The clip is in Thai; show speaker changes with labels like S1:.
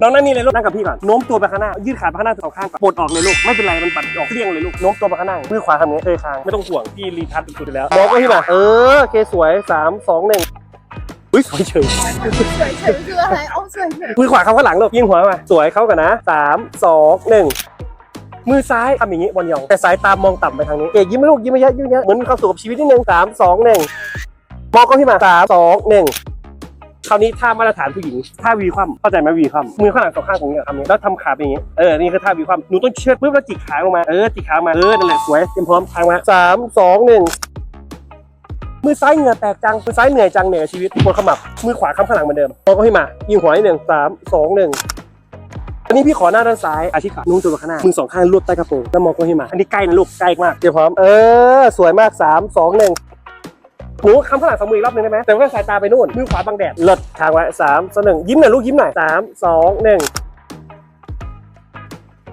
S1: น้องนั่งนี่เลยลูกนั่งกับพี่ก่อนโน้มตัวไปข้างหน้า ยืดขาไปข้างหน้าสองข้างก่อนปลดออกเลยลูก ไม่เป็นไร มันปัดออกเลี่ยงเลยลูก โน้มตัวไปข้างหน้ามือขวาทำอย่างนี้เคยคาง ไม่ต้องห่วง พี่รีทัชสุดๆอยู่แล้วมองก็พี่มา เออโอเคสวยสามสองหนึ่งอุ้ยสวยเฉย
S2: สวยเฉยคืออะไรอ๋อสวยเฉย
S1: มือขวาเข้าข้างหลังลูกยิงหัวมา สวยเข้ากันนะสามสองหนึ่งมือซ้ายทำอย่างนี้บอลยอง แต่สายตามองต่ำไปทางนี้ เอกยิ้มไหมลูกยิ้มไม่เยอะยิ้มไม่เยอะเหมือนมีความสุขกับชีวิตนิดนึงสามสองหนึ่งมองก็พี่มาสามสองหนึ่ง คราวนี้ท่ามาตรฐานผู้หญิงท่าวีคว่ำเข้าใจไหมวีคว่ำมือข้างหลังสองข้างของเนี่ยทำอย่างนี้แล้วทำขาเป็นอย่างนี้เออนี่คือท่าวีคว่ำหนูต้องเชือดปุ๊บแล้วจิกขาลงมาเออจิกขาลงมาเออนั่นแหละสวยเตรียมพร้อมทางมาสามสองหนึ่งมือซ้ายเหงื่อแตกจัง มือซ้ายเหนื่อยจังเหนื่อยชีวิตบนขมับ มือขวาค้ำข้างหลังเหมือนเดิมมองก็พี่มา ยิงหัวให้หนึ่งสามสองหนึ่งอันนี้พี่ขอหน้าด้านซ้ายอาชีพขานุ่งตัวข้างหน้ามือสองข้างรูดใต้กระโปรงแล้วมองก็ให้มา อันนี้ใกล้นะลูกใกล้มากเตรียมพร้อม เออ สวยมากสามสองหนึ่ง หนูคำข้างหลังสองมืออีกรอบหนึงได้ไหมแต่ว่าสายตาไปนู่นมือขวาบังแดดเลิศทางไว้สามสองหนึ่งยิ้มหน่อยลูกยิ้มหน่อยสามสองหนึ่ง